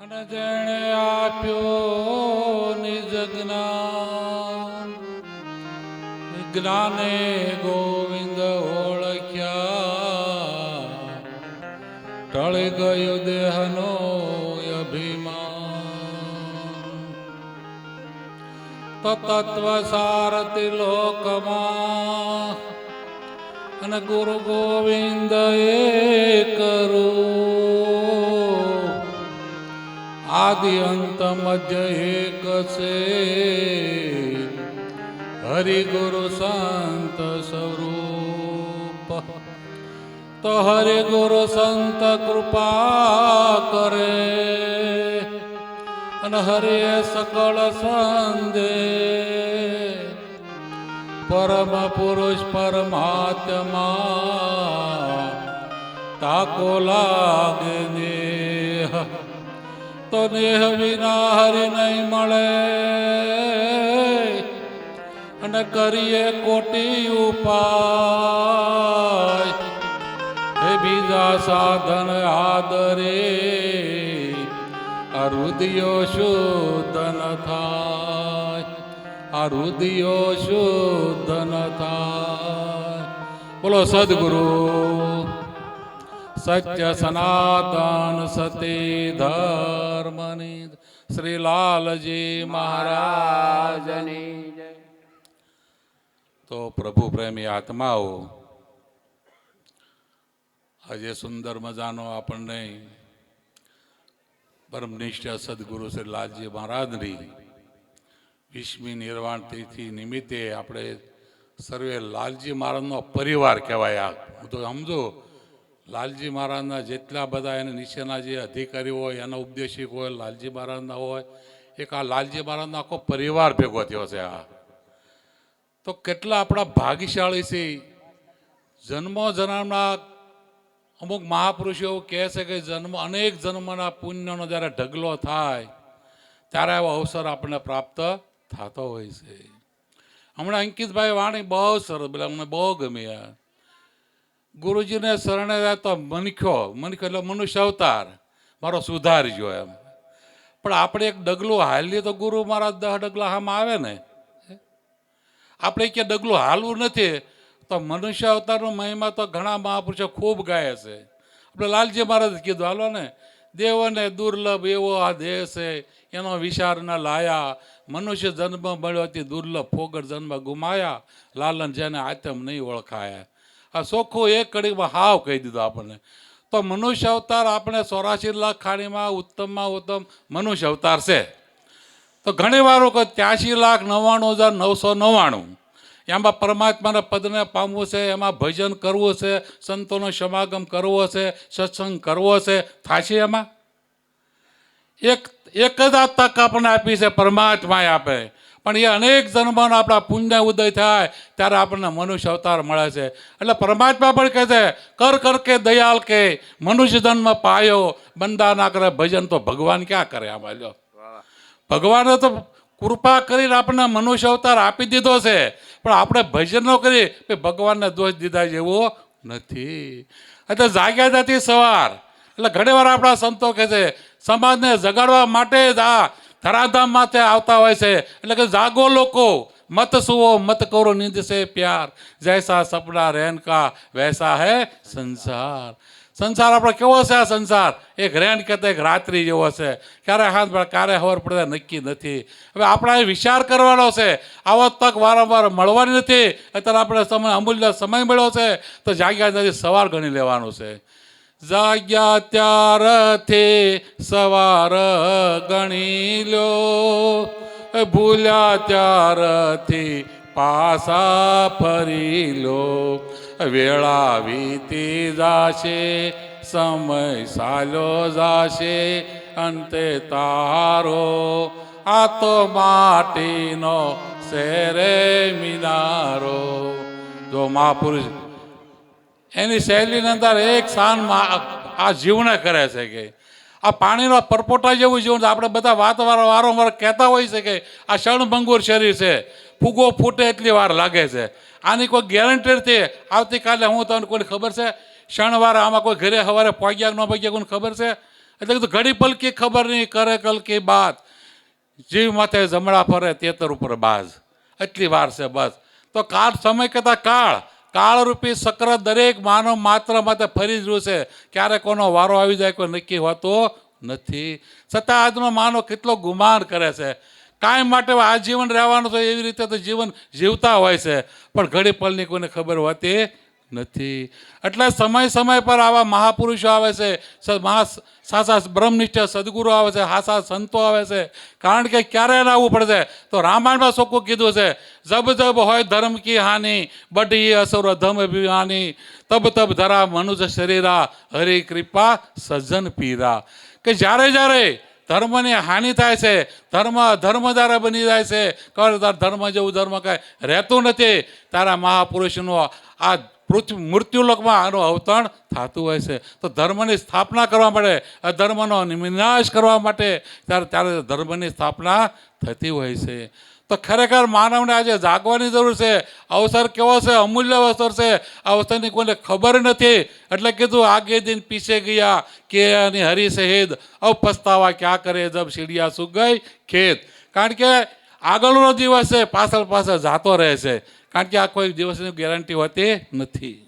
અને જેણે આપ્યો નિજ જ્ઞાન. ગોવિંદ ઓળખ્યા. ટળી ગયું દેહનો અભિમાન. તત્વ સારથી લોકમાં. અને ગુરુ ગોવિંદ એ કરું. આદિ અંત મધ્ય એક છે હરિ ગુરુ સંત સ્વરૂપ તો હરિ ગુરુ સંત કૃપા કરે અને હરે સકળ સંદે પરમ પુરુષ પરમાત્મા તાકો લાગે દેહ તો દેહ વિના હરિ નહીં મળે. અને કરીએ કોટી ઉપાય. હે બીજા સાધન આદરે, આ રુદિયો શુદ્ધ થાય. આ રુદિયો શુદ્ધ થાય. બોલો સદગુરુ. સત્ય સનાતન સતી ધર્મની શ્રી લાલજી મહારાજની તો પ્રભુ પ્રેમી આત્માઓ આજે સુંદર મજાનો આપણને પરમનિષ્ઠ સદગુરુ શ્રી લાલજી મહારાજની વીસમી નિર્વાણ તિથિ નિમિત્તે આપણે સર્વે લાલજી મહારાજનો પરિવાર કહેવાય આ. હું તો સમજો લાલજી મહારાજના જેટલા બધા એને નીચેના જે અધિકારી હોય, એના ઉપદેશિક હોય, લાલજી મહારાજના હોય, એક આ લાલજી મહારાજનો આખો પરિવાર ભેગો થયો છે આ. તો કેટલા આપણા ભાગ્યશાળી છે. જન્મો જન્મના અમુક મહાપુરુષો એવું કહે છે કે જન્મ, અનેક જન્મના પુણ્યનો જ્યારે ઢગલો થાય, ત્યારે એવો અવસર આપણને પ્રાપ્ત થતો હોય છે. હમણાં અંકિતભાઈ વાણી બહુ સરસ બોલે અમને બહુ ગમી આ ગુરુજીને શરણે જાય તો મનખ્યો મનખ્યો એટલે મનુષ્ય અવતાર મારો સુધારજો એમ. પણ આપણે એક ડગલું હાલીએ તો ગુરુ મારા દહ ડગલા આમાં આવે ને. આપણે કે ડગલું હાલવું નથી, તો મનુષ્ય અવતારનો મહિમા તો ઘણા મહાપુરુષો ખૂબ ગાય છે. આપણે લાલજી મહારાજ કીધું, હાલો ને, દેવને દુર્લભ એવો આ દેહ છે, એનો વિચાર ન લાયા. મનુષ્ય જન્મ મળ્યો દુર્લભ ફોગર જન્મ ગુમાયા. લાલન જેને આતમ નહીં ઓળખાયા. આ સોખો એક કડીમાં હાવ કહી દીધો આપણને. તો મનુષ્ય અવતાર આપણે ચોરાશી લાખ ખાણીમાં ઉત્તમમાં ઉત્તમ મનુષ્ય અવતાર છે. તો ઘણી વાર કે ત્યાસી લાખ નવ્વાણું હજાર નવસો નવ્વાણું. એમાં પરમાત્માના પદને પામવું છે, એમાં ભજન કરવું છે, સંતોનો સમાગમ કરવો છે, સત્સંગ કરવો છે. થાશે એમાં? એક એક જ આ તક આપણને આપી છે પરમાત્માએ આપે. પણ એ અનેક જન્મનો આપણા પુણ્ય ઉદય થાય ત્યારે આપણને મનુષ્ય અવતાર મળે છે. એટલે પરમાત્મા પણ કહે છે, કર કર કે દયાલ કે, મનુષ્ય જન્મ પાયો બંદા ના કરે ભજન તો ભગવાન ક્યાં કરે આમાં લ્યો ભગવાને તો કૃપા કરીને આપણને મનુષ્ય અવતાર આપી દીધો છે. પણ આપણે ભજન ન કરી કે ભગવાનને દોષ દીધા જેવો નથી. એટલે જાગ્યા જાતી સવાર. એટલે ઘણી વાર આપણા સંતો કહે છે, સમાજને જગાડવા માટે જ આ ધરાધામ માથે આવતા હોય છે. એટલે કે જાગો લોકો. મત સુવો, મત કરો, નિંદ પ્યાર. જૈસા સપના રહેન કા, વૈસા હે સંસાર. સંસાર આપણો કેવો છે આ સંસાર? એક રેન કહેતા એક રાત્રિ જેવો છે. ક્યારે હાથ ક્યારે ખબર પડે નક્કી નથી. હવે આપણે વિચાર કરવાનો છે. આવો તક વારંવાર મળવાની નથી. અત્યારે આપણે સમય, અમૂલ્ય સમય મળ્યો છે. તો જાગ્યા નથી સવાર ગણી લેવાનો છે. જાગ્યા ત્યારથી સવાર ગણી લો. ભૂલ્યા ત્યારથી પાસા ફરી લો. વેળા વીતી જાશે, સમય સાલો જાશે, અંતે તારો. આ તો માટીનો શેરે મિનારો. જો મહાપુરુષ એની શૈલીની અંદર એક શાનમાં આ જીવને કરે છે કે આ પાણીનો પરપોટા જેવું જીવન આપણે બધા વાત વારંવાર કહેતા હોય છે કે આ શણભંગુર શરીર છે. ફૂગો ફૂટે એટલી વાર લાગે છે. આની કોઈ ગેરંટી છે આવતીકાલે હું તમને કોઈને ખબર છે? શણવાર આમાં કોઈ ઘરે સવારે પગ્યા કે ન પગ્યા કોઈને ખબર છે? એટલે કીધું ઘડી પલકી ખબર નહીં, કરે કલકી બાદ. જીવ માથે જમણા ફરે, તેતર ઉપર બાજ. એટલી વાર છે બસ. તો કાળ સમય કહેતા કાળ. કાળરૂપી સક્ર દરેક માનવ માત્ર માટે ફરી જ રહ્યું છે. ક્યારે કોનો વારો આવી જાય કોઈ નક્કી હોતો નથી. છતાં આજનો માનવ કેટલો ગુમાન કરે છે. કાંઈ માટે આ જીવન રહેવાનું છે, એવી રીતે તો જીવન જીવતા હોય છે. પણ ઘડી પલની કોઈને ખબર હોતી નથી. એટલે સમય સમય પર આવા મહાપુરુષો આવે છે મહા સાસા બ્રહ્મનિષ્ઠ સદગુરુ આવે છે, હાસા સંતો આવે છે. કારણ કે ક્યારે આવવું પડશે તો રામાયણમાં સોખું કીધું છે? જબ જબ હોય ધર્મ કી હાનિ, બઢી અસુર ધમ અભિમાની, તબ તબ ધરા મનુષ્ય શરીરા, હરિ કૃપા સજ્જન પીરા. કે જ્યારે જ્યારે ધર્મની હાનિ થાય છે, ધર્મ ધર્મ દ્વારા બની જાય છે, કર ધર્મ જેવું ધર્મ કાંઈ રહેતું નથી, તારા મહાપુરુષનો આ પૃથ્વી મૃત્યુલોકમાં આનું અવતરણ થતું હોય છે. તો ધર્મની સ્થાપના કરવા માટે, આ ધર્મનો વિનાશ કરવા માટે ત્યારે ત્યારે ધર્મની સ્થાપના થતી હોય છે. તો ખરેખર માનવને આજે જાગવાની જરૂર છે. અવસર કેવો છે? અમૂલ્ય અવસર છે. અવસરની કોઈને ખબર નથી. એટલે કીધું, આગે દિન પીછે ગયા, કે અને હરી શહીદ. અવ પસ્તાવા ક્યાં કરે, જબ સીડિયા સુખ ગઈ ખેત. કારણ કે આગળનો દિવસ છે, પાછળ પાછળ જાતો રહે છે. કારણ કે આ કોઈ દિવસની ગેરંટી હોતી નથી.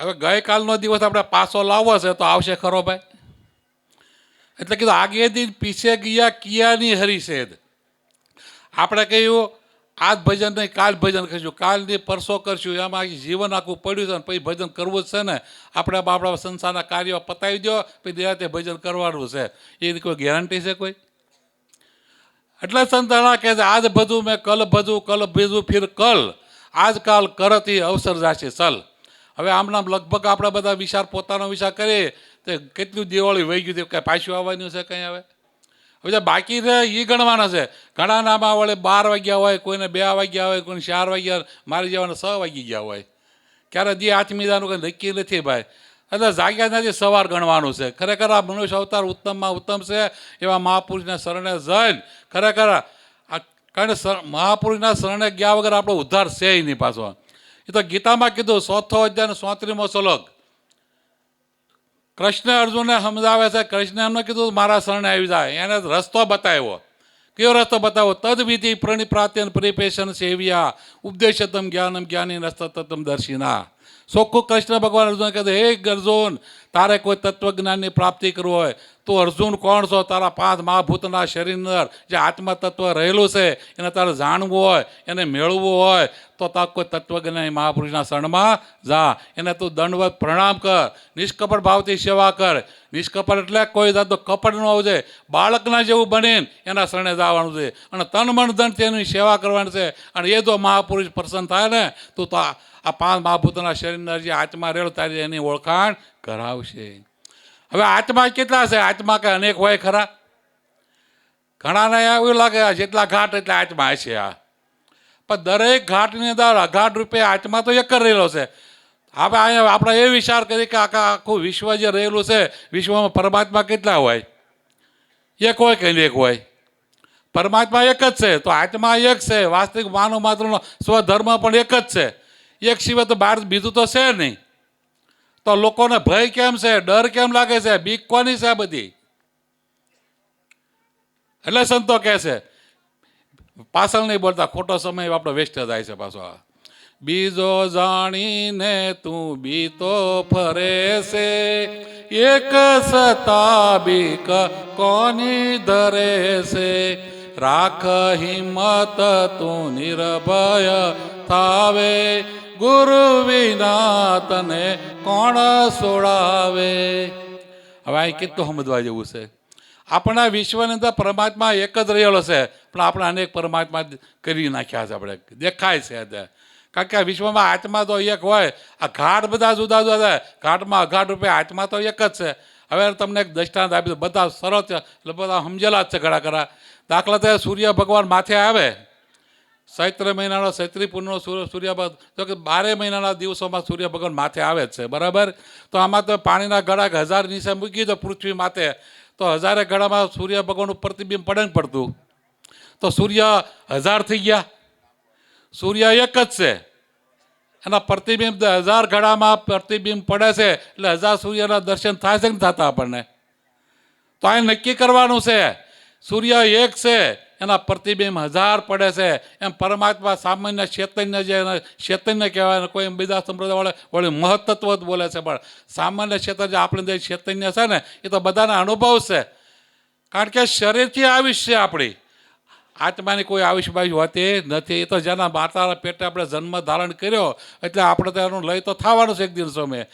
હવે ગઈકાલનો દિવસ આપણે પાછો લાવવો છે તો આવશે ખરો ભાઈ. એટલે કીધું, આગે દિન પીછે ગયા કિયાની હરિષેદ આપણે કહ્યું, આજ ભજન નહીં, કાલ ભજન કરીશું. કાલ નહીં પરસો કરશું. એમાં જીવન આખું પડ્યું છે ને પછી ભજન કરવું જ છે ને. આપણે આપણા સંસારના કાર્યો પતાવી દો પછી દેરાતે ભજન કરવાનું છે. એની કોઈ ગેરંટી છે કોઈ? એટલે સંતાણા કહે છે, આજ બધું મેં, કલ ભજું કલ ભીજું ફિર કલ. આજકાલ કરતી અવસર જાશે, ચલ. હવે આમનામ લગભગ આપણે બધા વિચાર પોતાનો વિચાર કરીએ, તો કેટલું દિવાળી વહી ગયું કે પાછું આવવાનું છે કંઈ હવે? હવે બાકી એ ગણવાના છે. ઘણા નામાં વળે બાર વાગ્યા હોય, કોઈને બે વાગ્યા હોય, કોઈને ચાર વાગ્યા, મારી જવાના છ વાગી ગયા હોય. ક્યારે જે આત્મીદાનું કંઈ નક્કી નથી ભાઈ. એટલે જાગ્યા નથી, સવાર ગણવાનું છે. ખરેખર આ મનુષ્ય અવતાર ઉત્તમમાં ઉત્તમ છે, એવા મહાપુરુષના શરણે જઈને ખરેખર આ કારણ મહાપુરુષના શરણે ગયા વગર આપણો ઉદ્ધાર છે નહીં પાછો. એ તો ગીતામાં કીધું, ચોથો અધ્યાય સોત્રીમો શ્લોક. કૃષ્ણ અર્જુનને સમજાવે છે. કૃષ્ણ એમને કીધું મારા શરણે આવી જાય. એને રસ્તો બતાવ્યો. કયો રસ્તો બતાવો તદ વિધિ પ્રણિપ્રાત્યન પરિપેશન સેવ્યા. ઉપદેશતમ જ્ઞાનમ જ્ઞાની રસ્તતમ દર્શિના. સોખું કૃષ્ણ ભગવાન અર્જુન કહે હે અર્જુન તારે કોઈ તત્વજ્ઞાનની પ્રાપ્તિ કરવું હોય, તું અર્જુન કોણ છો? તારા પાંચ મહાભૂતના શરીર જે આત્મા તત્વ રહેલું છે, એને તારે જાણવું હોય, એને મેળવવું હોય, તો તાર કોઈ તત્વજ્ઞાની મહાપુરુષના શરણમાં જા. એને તું દંડવત પ્રણામ કર. નિષ્કપટ ભાવથી સેવા કર. નિષ્કપટ એટલે કોઈ જાતનો કપટ ન જોઈએ. બાળકના જેવું બનીને એના શરણે જવાનું છે. અને તન મન ધન તેની સેવા કરવાની છે. અને એ જો મહાપુરુષ પ્રસન્ન થાય ને, તો તો આ પાંચ મહાભૂતોના શરીરના જે આત્મા રહેલો તારી એની ઓળખાણ કરાવશે. હવે આત્મા કેટલા છે? આત્મા કે અનેક હોય ખરા? ઘણાને એવું લાગે જેટલા ઘાટ એટલા આત્મા છે આ. પણ દરેક ઘાટની અંદર અઘાટ રૂપે આત્મા તો એક જ રહેલો છે. હવે અહીંયા આપણે એ વિચાર કરીએ કે આખા આખું વિશ્વ જે રહેલું છે, વિશ્વમાં પરમાત્મા કેટલા હોય? એક હોય કે એક હોય? પરમાત્મા એક જ છે, તો આત્મા એક છે. વાસ્તવિક માનવ માત્રનો સ્વધર્મ પણ એક જ છે. એક સિવાય તો બહાર બીજું તો છે નહીં. તો લોકોને ભય કેમ છે? ડર કેમ લાગે છે? બીક કોની છે બધી? એટલે સંતો કહે છે, પાછળ નહીં બોલતા, ખોટો સમય આપણો વેસ્ટ થાય છે પાછો. બીજો જાણીને તું બીતો ફરે છે, એક સતા બીક કોની ધરે છે? રાખ હિંમત તું નિર્ભય થાવે ગુરુ વિના તને કોણ સોડાવે? હવે અહીં કેટલું સમજવા જેવું છે. આપણા વિશ્વની અંદર પરમાત્મા એક જ રહેલો છે, પણ આપણે અનેક પરમાત્મા કરી નાખ્યા છે આપણે. દેખાય છે અત્યારે કારણ કે આ વિશ્વમાં આત્મા તો એક હોય, આ ઘાટ બધા જુદા જુદા છે. ઘાટમાં અઘાટ રૂપે આત્મા તો એક જ છે. હવે તમને એક દ્રષ્ટાંત આપી દો બધા સરળ છે, એટલે બધા સમજેલા જ છે ઘણા ખરા. દાખલા તરીકે સૂર્ય ભગવાન માથે આવે ચૈત્ર મહિનાનો ચૈત્રી પૂર્ણિમનો સૂર્ય તો કે બારે મહિનાના દિવસોમાં સૂર્ય ભગવાન માથે આવે છે, બરાબર? તો આમાં તો પાણીના ગળા હજાર નીચે મૂકી દો પૃથ્વી માથે. તો હજારે ગળામાં સૂર્ય ભગવાનનું પ્રતિબિંબ પડે ને પડતું? તો સૂર્ય હજાર થઈ ગયા. સૂર્ય એક જ છે. એના પ્રતિબિંબ હજાર ઘડામાં પ્રતિબિંબ પડે છે, એટલે હજાર સૂર્યના દર્શન થાય છે નથી થતા આપણને? તો આ નક્કી કરવાનું છે. સૂર્ય એક છે. એના પ્રતિબિંબ હજાર પડે છે. એમ પરમાત્મા સામાન્ય ચૈતન્ય જે ચૈતન્ય કહેવાય કોઈ બીજા સંપ્રદાય વાળા મહત્તત્વ જ બોલે છે. પણ સામાન્ય ચેતન જે આપણે જે ચૈતન્ય છે ને, એ તો બધાના અનુભવ છે. કારણ કે શરીરથી આવીશ છે આપણી. આત્માની કોઈ આયુષ બાયુષ હોતી નથી. એ તો જેના માતાના પેટે આપણે જન્મ ધારણ કર્યો, એટલે આપણે તો એનું લય તો થવાનું છે એક દિવસો મેં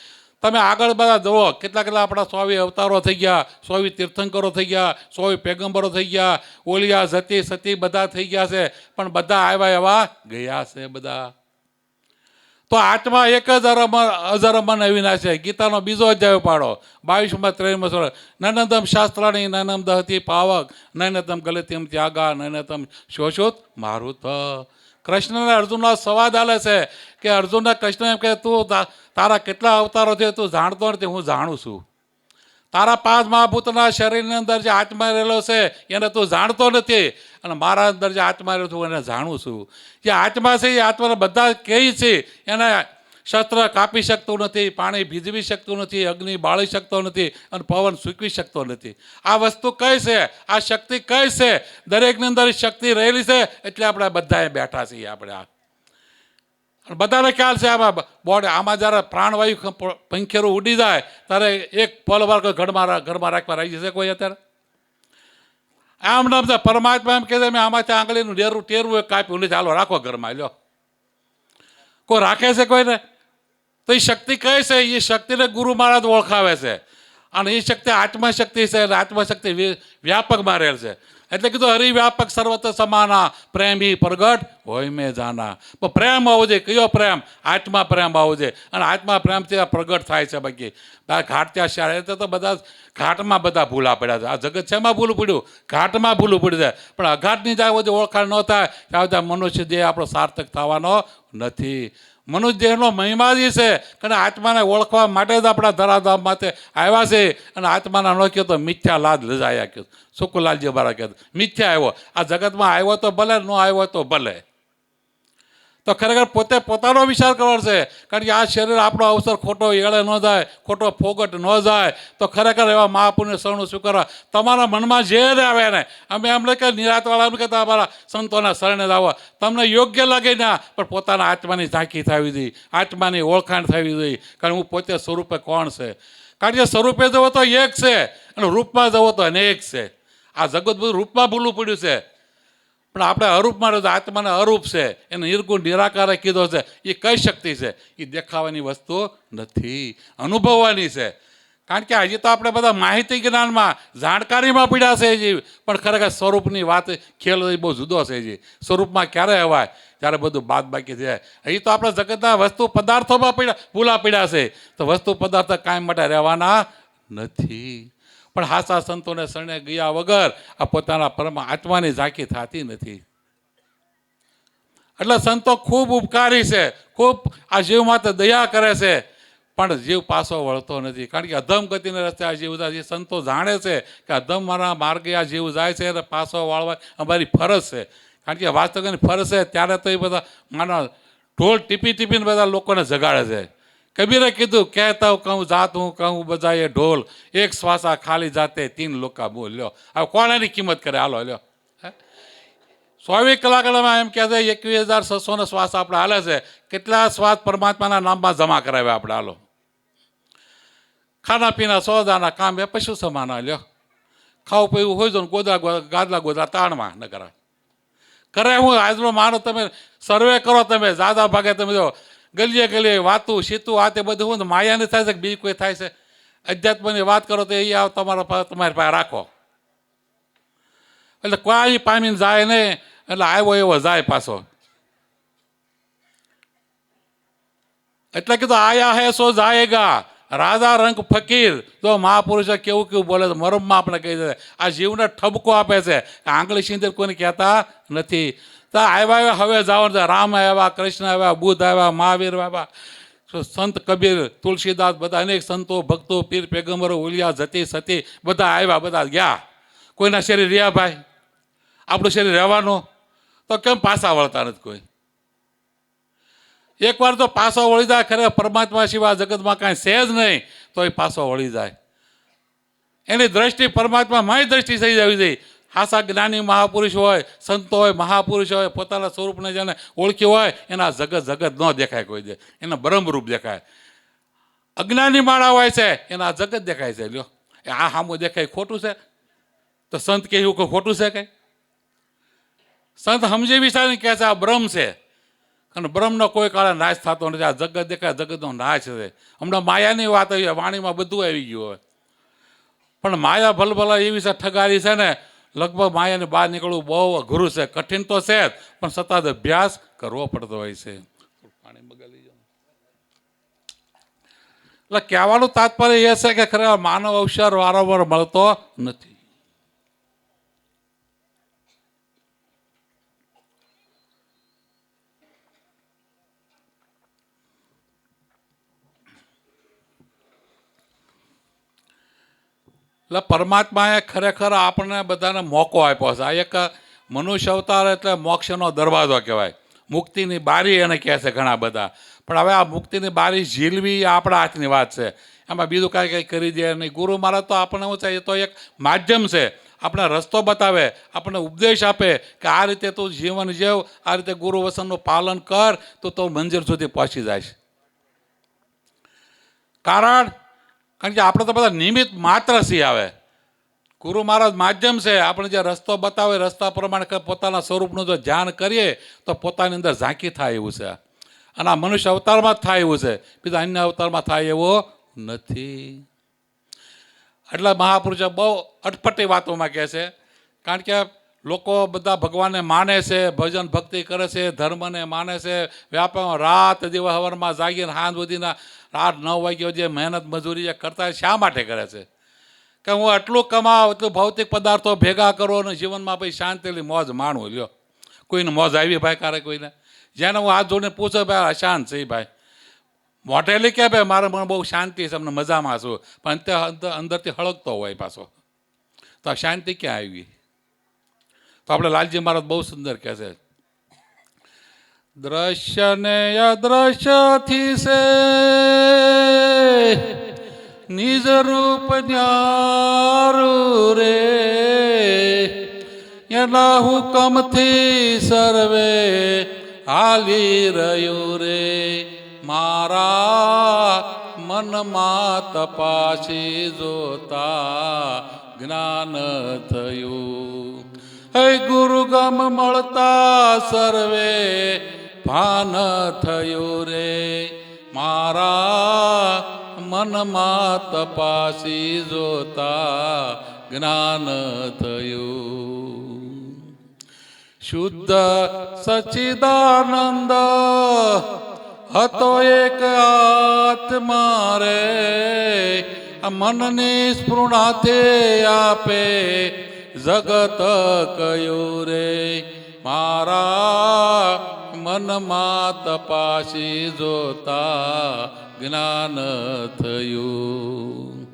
તમે આગળ બધા જુઓ, કેટલા કેટલા આપણા સ્વામી અવતારો થઈ ગયા, સ્વામી તીર્થંકરો થઈ ગયા, સ્વામી પેગંબરો થઈ ગયા, ઓલિયા જતી સતી બધા થઈ ગયા છે, પણ બધા આવ્યા એવા ગયા છે બધા. તો આત્મા એક જ અરમન અજરમન અવિનાશ ગીતાનો બીજો અધ્યાય પાડો બાવીસમાં ત્રેવીસમાં સોળ. નનંદમ શાસ્ત્રાણી નનમ દહતી પાવક, નૈનતમ ગલતિમ ત્યાગા, નૈનતમ શોષોત મારુત. કૃષ્ણને અર્જુનનો સંવાદ આલે છે કે અર્જુનને કૃષ્ણ એમ કે તું તારા કેટલા અવતારો છે તું જાણતો નથી, હું જાણું છું. તારા પાંચ મહાભૂતના શરીરની અંદર જે આત્મા રહેલો છે, એને તું જાણતો નથી. અને મારા અંદર જે આત્મા રહ્યો છું એને જાણું છું. જે આત્મા છે, એ આત્માને બધા કહે છે, એને શસ્ત્ર કાપી શકતું નથી, પાણી ભીજવી શકતું નથી, અગ્નિ બાળી શકતો નથી અને પવન સૂકવી શકતો નથી. આ વસ્તુ કઈ છે? આ શક્તિ કઈ છે? દરેકની અંદર શક્તિ રહેલી છે? એટલે આપણે બધાએ બેઠા છીએ આપણે આ. બધાને ખ્યાલ છે આમાં બોડી આમાં જ્યારે પ્રાણવાયુ પંખેરું ઉડી જાય, ત્યારે એક પલ વાર ઘરમાં ઘરમાં રાખવા રહી જશે કોઈ અત્યારે? આમ નામ પરમાત્મા એમ કહે છે, મેં આમાંથી આંગળીનું ડેરું ટેરવું કાપ્યું. નથી ચાલો, રાખો ઘરમાં, લ્યો. કોઈ રાખે છે કોઈને? તો એ શક્તિ કઈ છે, એ શક્તિને ગુરુ મહારાજ ઓળખાવે છે. અને એ શક્તિ આત્મા શક્તિ છે આત્મા શક્તિ વ્ય- વ્યાપકમાં રહેલ છે. એટલે કીધું, હરિવ્યાપક સર્વત્ર સમાના, પ્રેમી પ્રગટ હોય મેં જાના. પણ પ્રેમ આવવો જોઈએ. કયો પ્રેમ? આત્મા પ્રેમ આવવો જોઈએ. અને આત્મા પ્રેમથી આ પ્રગટ થાય છે બાકી. ઘાટ ત્યાં શાળે તો બધા ઘાટમાં બધા ભૂલા પડ્યા છે. આ જગત શેમાં ભૂલું પડ્યું? ઘાટમાં ભૂલું પડ્યું છે. પણ અઘાટની જાય ઓળખાણ ન થાય, ત્યાં મનુષ્ય દેહ આપણો સાર્થક થવાનો નથી. મનુષ્ય દેહનો મહિમા જ છે કારણ આત્માને ઓળખવા માટે જ આપણા ધરાધામ માટે આવ્યા છે અને આત્માના કહ્યો તો મિથ્યા લાદ લજાયા કહ્યું સુકુલાલજી મારા કહેતું મિથ્યા આવ્યો. આ જગતમાં આવ્યો તો ભલે, ન આવ્યો તો ભલે. તો ખરેખર પોતે પોતાનો વિચાર કરવાનો છે. કારણ કે આ શરીર આપણો અવસર ખોટો એળે ન જાય, ખોટો ફોગટ ન જાય, તો ખરેખર એવા મહાપુરુષને શરણું શું કરવા તમારા મનમાં જે આવે ને, અમે એમ કે નિરાતવાળા એમ કહેતા, અમારા સંતોના શરણે લાવો તમને યોગ્ય લાગે ના, પણ પોતાના આત્માની ઝાંકી થવી જોઈએ, આત્માની ઓળખાણ થવી જોઈએ. કારણ હું પોતે સ્વરૂપે કોણ છે? કારણ કે સ્વરૂપે જવો તો એક છે, અને રૂપમાં જવો તો અનેક છે. આ જગત બધું રૂપમાં ભૂલવું પડ્યું છે. પણ આપણે અરૂપમાં તો આત્માને અરૂપ છે. એને નિર્ગુણ, નિરાકારે કીધો છે. એ કઈ શક્તિ છે? એ દેખાવાની વસ્તુ નથી. અનુભવવાની છે. કારણ કે હજી તો આપણે બધા માહિતી જ્ઞાનમાં, જાણકારીમાં પીડા છે હજી. પણ ખરેખર સ્વરૂપની વાત ખેલ બહુ જુદો છે જી સ્વરૂપમાં ક્યારે અવાય? ત્યારે બધું બાદ બાકી છે હજી તો આપણે જગતના વસ્તુ પદાર્થોમાં પીડા, ભૂલા પીડા છે. તો વસ્તુ પદાર્થ કાયમ માટે રહેવાના નથી. પણ હાસા સંતોને શરણે ગયા વગર આ પોતાના પરમ આત્માની ઝાંખી થતી નથી. એટલે સંતો ખૂબ ઉપકારી છે, ખૂબ આ જીવ માટે દયા કરે છે, પણ જીવ પાછો વળતો નથી. કારણ કે અધમ ગતિને રસ્તે આ જીવ જાય છે. સંતો જાણે છે કે અધમ મારા માર્ગે આ જીવ જાય છે અને પાછો વાળવા અમારી ફરજ છે. કારણ કે વાસ્તવિકની ફરજ છે, ત્યારે તો એ બધા માનો ઢોલ ટીપી ટીપીને બધા લોકોને જગાડે છે. કબીરે કીધું, કહેતા હું, કહું, જાત હું, કહું, બજાય ઢોલ. એક શ્વાસા ખાલી જાતે તીન લોકા બોલ્યો હવે કોણ એની કિંમત કરે? હાલો, લ્યો? ચોવીસ કલાકમાં એમ કહે છે, એકવીસ હજાર છસો નો શ્વાસ આપણે હાલે છે. કેટલા શ્વાસ પરમાત્માના નામમાં જમા કરાવ્યા આપણે? હાલો. ખાના પીના સોદાના કામ એ પશુ સમાના લ્યો? ખાવું પીવું હોય તો ગોદા ગાદલા ગોદા તાણમાં ન કરા કરે હું આજનો માનો તમે સર્વે કરો, તમે જાદા ભાગે તમે જો ગલીએ ગલીએ વાતું સીતું આ તે બધું હું નથી થાય છે બીજું કોઈ થાય છે. અધ્યાત્મની વાત કરો તો એ આવ તમારા તમારી પાસે રાખો. એટલે કોઈ પામીને જાય નહીં, એટલે આવ્યો એવો જાય પાછો. એટલે કીધું, આયા હે સો જાયેગા, રાજા રંગ ફકીર. તો મહાપુરુષે કેવું કેવું બોલે, મરમમાં આપણે કહી દે, આ જીવને ઠબકો આપે છે. આંગળી સિંદર કોઈને કહેતા નથી. તો આવ્યા આવ્યા, હવે જવાનું રામ આવ્યા, કૃષ્ણ આવ્યા, બુદ્ધ આવ્યા, મહાવીર આવ્યા. સંત કબીર, તુલસીદાસ બધા અનેક સંતો, ભક્તો, પીર પેગમ્બરો ઉલિયા, જતી, સતી બધા આવ્યા, બધા ગયા. કોઈના શરીર રહ્યા ભાઈ? આપણું શરીર રહેવાનું? તો કેમ પાછા વળતા નથી કોઈ? એકવાર તો પાછો વળી જાય ખરે, પરમાત્મા સિવાય જગતમાં કાંઈ છે જ નહીં તો એ પાછો વળી જાય. એની દ્રષ્ટિ પરમાત્મા મારી દ્રષ્ટિ થઈ જવી જોઈએ હાસા જ્ઞાની મહાપુરુષ હોય, સંતો હોય, મહાપુરુષ હોય, પોતાના સ્વરૂપને જેને ઓળખી હોય, એના જગત જગત ન દેખાય કોઈ દે એના બ્રહ્મરૂપ દેખાય. અજ્ઞાની માળા હોય છે, એના જગત દેખાય છે. લ્યો, એ આ હામો દેખાય ખોટું છે? તો સંત કે એવું ખોટું છે કંઈ? સંત સમજી વિચારીને કહે છે, આ બ્રહ્મ છે. અને બ્રહ્મનો કોઈ કાળે નાશ થતો નથી. આ જગત દેખાય જગતનો નાશ છે. હમણાં માયાની વાત આવી, વાણીમાં બધું આવી ગયું હોય. પણ માયા ભલભલા એવી છે ઠગારી છે ને લગભગ માયાની બહાર નીકળવું બહુ અઘરું છે. કઠિન તો છે જ, પણ સતત અભ્યાસ કરવો પડતો હોય છે. પાણી બગાડી જાઓ. એટલે કહેવાનું તાત્પર્ય એ છે કે ખરેખર માનવ અવસર વારંવાર મળતો નથી. એટલે પરમાત્માએ ખરેખર આપણને બધાને મોકો આપ્યો છે. આ એક મનુષ્ય અવતાર એટલે મોક્ષનો દરવાજો કહેવાય. મુક્તિની બારી એને કહે છે ઘણા બધા. પણ હવે આ મુક્તિની બારી ઝીલવી આપણા હાથની વાત છે. એમાં બીજું કાંઈ કંઈ કરી દે નહીં. ગુરુ મહારાજ તો આપણને શું છે એ તો એક માધ્યમ છે. આપણે રસ્તો બતાવે, આપણને ઉપદેશ આપે કે આ રીતે તું જીવન જીવ, આ રીતે ગુરુ વસનનું પાલન કર, તો તું મંજિર સુધી પહોંચી જાય કારણ કારણ કે આપણે તો બધા નિમિત્ત માત્ર સી આવે ગુરુ મહારાજ માધ્યમ છે, આપણે જે રસ્તો બતાવે, રસ્તા પ્રમાણે પોતાના સ્વરૂપનું જો ધ્યાન કરીએ, તો પોતાની અંદર ઝાંકી થાય એવું છે. અને આ મનુષ્ય અવતારમાં જ થાય એવું છે. બીજા અન્ય અવતારમાં થાય એવો નથી. એટલે મહાપુરુષો બહુ અટપટી વાતોમાં કહે છે. કારણ કે લોકો બધા ભગવાનને માને છે, ભજન ભક્તિ કરે છે, ધર્મને માને છે. વ્યાપારમાં રાત દિવસ હવનમાં જાગીને સાંજ સુધીના રાત નવ વાગ્યો જે મહેનત મજૂરી જે કરતા શા માટે કરે છે? કે હું આટલું કમાવ એટલું ભૌતિક પદાર્થો ભેગા કરો અને જીવનમાં ભાઈ શાંતિથી મોજ માણું લ્યો, કોઈને મોજ આવી ભાઈ કારે કોઈને? જેને હું હાથ જોડીને પૂછો, ભાઈ અશાંત છે ભાઈ. મોટેલી કે, ભાઈ, મારે મને બહુ શાંતિ છે, અમને મજામાં છું. પણ તે અંદરથી હળગતો હોય પાછો. તો શાંતિ ક્યાં આવી? તો આપણે લાલજી મહારાજ બહુ સુંદર કહે છે દ્રશ્ય ને અદ્રશ્યથી સે. નિજ રૂપ ન્યારું રે. એના હુકમથી સર્વે હાલી રહ્યું રે. મારા મનમાં તપાસી જોતા જ્ઞાન થયું. હે ગુરુગમ મળતા સર્વે ભાન થયું રે મારા મનમાં તપાસી જોતા જ્ઞાન થયું શુદ્ધ સચિદાનંદ હતો એક આત્મા રે મનની સ્પૃણાથે આપે જગત કયું રે મારા મનમાં તપાસી જોતા જ્ઞાન થયું.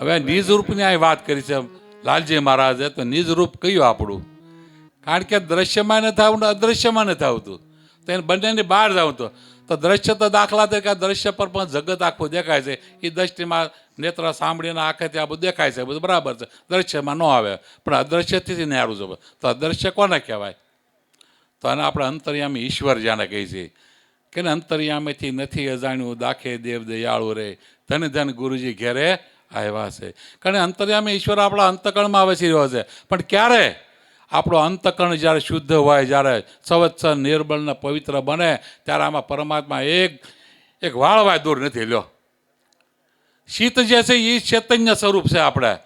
હવે નિજ રૂપની આ વાત કરી છે લાલજી મહારાજે, તો નિજ રૂપ કયું આપણું? કારણ કે દ્રશ્યમાં નથી આવતું, અદ્રશ્યમાં નથી આવતું. તો એને બંનેની બહાર જ તો તો દ્રશ્ય તો દાખલા તરીકે દ્રશ્ય પર પણ જગત આખું દેખાય છે. એ દ્રષ્ટિમાં નેત્ર સાંભળીને આંખેથી આ બધું દેખાય છે, બધું બરાબર છે. દ્રશ્યમાં ન આવે. પણ અદ્રશ્યથી ન્યારું છે તો અદ્રશ્ય કોને કહેવાય? તો આને આપણે અંતર્યામી ઈશ્વર જાણે કહીએ છીએ કે ને અંતર્યામીથી નથી અજાણ્યું, દાખે દેવ દયાળુ રે, ધન ધન ગુરુજી ઘેરે આવ્યા છે. કારણ અંતર્યામી ઈશ્વર આપણા અંતકણમાં વસી રહ્યો છે. પણ ક્યારે? આપણો અંતકણ જ્યારે શુદ્ધ હોય, જ્યારે સંવત્સર નિર્બળ ને પવિત્ર બને, ત્યારે આમાં પરમાત્મા એક એક વાળવાય દૂર નથી, લ્યો. શીત જે છે એ ચૈતન્ય સ્વરૂપ છે આપણે.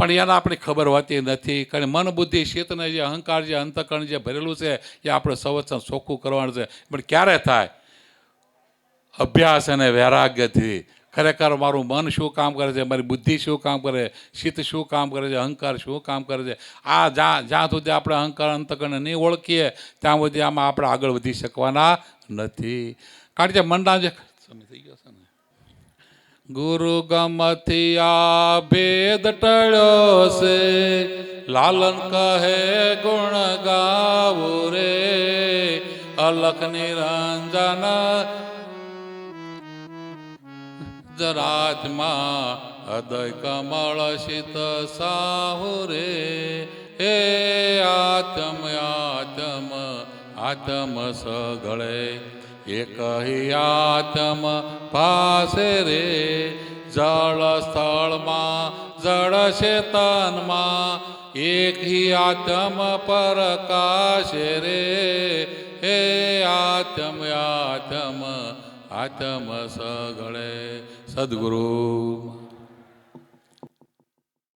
પણ એને આપણી ખબર હોતી નથી. કારણ મન બુદ્ધિ શીતને જે, અહંકાર જે, અંતકરણ જે ભરેલું છે, એ આપણે સંવત્સર ચોખ્ખું કરવાનું છે. પણ ક્યારે થાય? અભ્યાસ અને વૈરાગ્યથી. ખરેખર મારું મન શું કામ કરે છે? મારી બુદ્ધિ શું કામ કરે? શીત શું કામ કરે છે? અહંકાર શું કામ કરે છે? આ જ્યાં જ્યાં સુધી આપણે અહંકાર અંતકરણને નહીં ઓળખીએ, ત્યાં સુધી આમાં આપણે આગળ વધી શકવાના નથી. કારણ કે મનના જે સમય થઈ ગયો છે ને? ગુરુ ગમથી આ ભેદ ટળ્યો છે લાલન કહે, ગુણ ગાવો રે. અલખ નિરંજન જરાજમાં હૃદય કમળ શીત સાહુ રે. હે આત્મ આત્મ આત્મ સગળે. એક હિ આત્મ પાસે રે જળ સ્થળમાં જળ ચેતનમાં એક હિ આત્મ પરકાશે રે. હે આત્મ આત્મ આત્મ સગળે, સદગુરુ